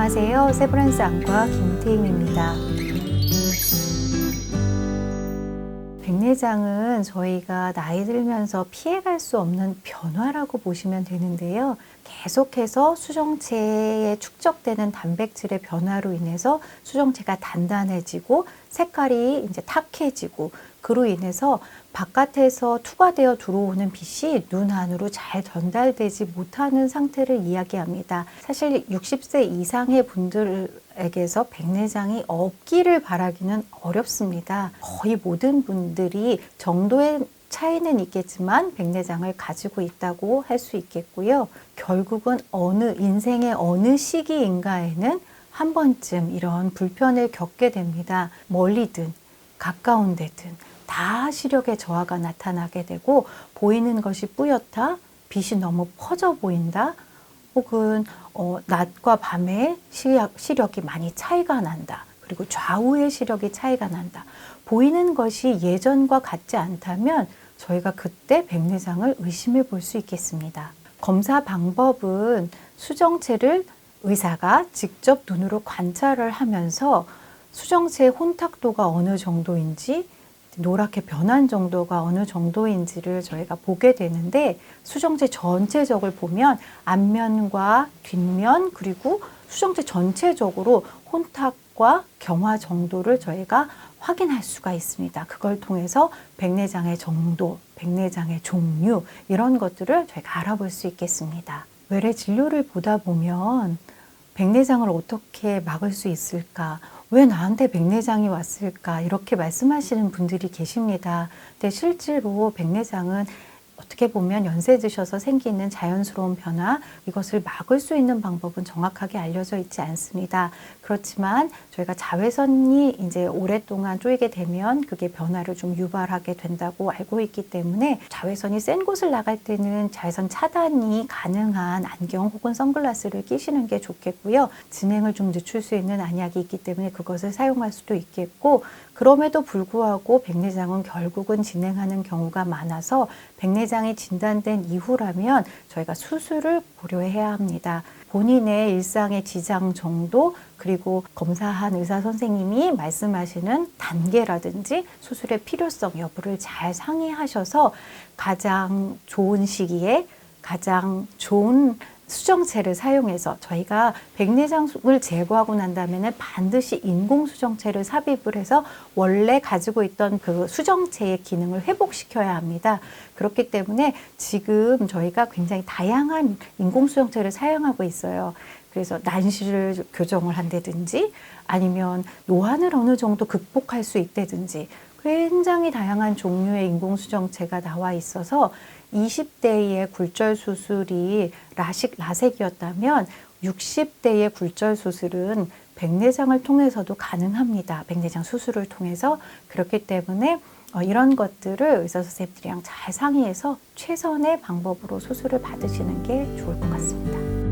안녕하세요. 세브란스 안과 김태임입니다. 백내장은 저희가 나이 들면서 피해갈 수 없는 변화라고 보시면 되는데요. 계속해서 수정체에 축적되는 단백질의 변화로 인해서 수정체가 단단해지고 색깔이 이제 탁해지고 그로 인해서 바깥에서 투과되어 들어오는 빛이 눈 안으로 잘 전달되지 못하는 상태를 이야기합니다. 사실 60세 이상의 분들에게서 백내장이 없기를 바라기는 어렵습니다. 거의 모든 분들이 정도의 차이는 있겠지만 백내장을 가지고 있다고 할 수 있겠고요. 결국은 어느 인생의 어느 시기인가에는 한 번쯤 이런 불편을 겪게 됩니다. 멀리든 가까운 데든 다 시력의 저하가 나타나게 되고 보이는 것이 뿌옇다, 빛이 너무 퍼져 보인다, 혹은 어, 낮과 밤의 시력, 시력이 많이 차이가 난다. 그리고 좌우의 시력이 차이가 난다. 보이는 것이 예전과 같지 않다면 저희가 그때 백내장을 의심해 볼 수 있겠습니다. 검사 방법은 수정체를 의사가 직접 눈으로 관찰을 하면서 수정체의 혼탁도가 어느 정도인지 노랗게 변한 정도가 어느 정도인지를 저희가 보게 되는데 수정체 전체적을 보면 앞면과 뒷면 그리고 수정체 전체적으로 혼탁 과 경화 정도를 저희가 확인할 수가 있습니다. 그걸 통해서 백내장의 정도, 백내장의 종류 이런 것들을 저희가 알아볼 수 있겠습니다. 외래 진료를 보다 보면 백내장을 어떻게 막을 수 있을까? 왜 나한테 백내장이 왔을까? 이렇게 말씀하시는 분들이 계십니다. 근데 실제로 백내장은 어떻게 보면 연세 드셔서 생기는 자연스러운 변화, 이것을 막을 수 있는 방법은 정확하게 알려져 있지 않습니다. 그렇지만 저희가 자외선이 이제 오랫동안 쪼이게 되면 그게 변화를 좀 유발하게 된다고 알고 있기 때문에 자외선이 센 곳을 나갈 때는 자외선 차단이 가능한 안경 혹은 선글라스를 끼시는 게 좋겠고요. 진행을 좀 늦출 수 있는 안약이 있기 때문에 그것을 사용할 수도 있겠고, 그럼에도 불구하고 백내장은 결국은 진행하는 경우가 많아서 백내 장이 진단된 이후라면 저희가 수술을 고려해야 합니다. 본인의 일상의 지장 정도 그리고 검사한 의사 선생님이 말씀하시는 단계라든지 수술의 필요성 여부를 잘 상의하셔서 가장 좋은 시기에 가장 좋은 수정체를 사용해서 저희가 백내장을 제거하고 난 다음에는 반드시 인공 수정체를 삽입을 해서 원래 가지고 있던 그 수정체의 기능을 회복시켜야 합니다. 그렇기 때문에 지금 저희가 굉장히 다양한 인공 수정체를 사용하고 있어요. 그래서 난시를 교정을 한다든지 아니면 노안을 어느 정도 극복할 수 있다든지 굉장히 다양한 종류의 인공수정체가 나와 있어서 20대의 굴절 수술이 라식 라섹이었다면 60대의 굴절 수술은 백내장을 통해서도 가능합니다. 백내장 수술을 통해서 그렇기 때문에 어, 이런 것들을 의사 선생님들이랑 잘 상의해서 최선의 방법으로 수술을 받으시는 게 좋을 것 같습니다.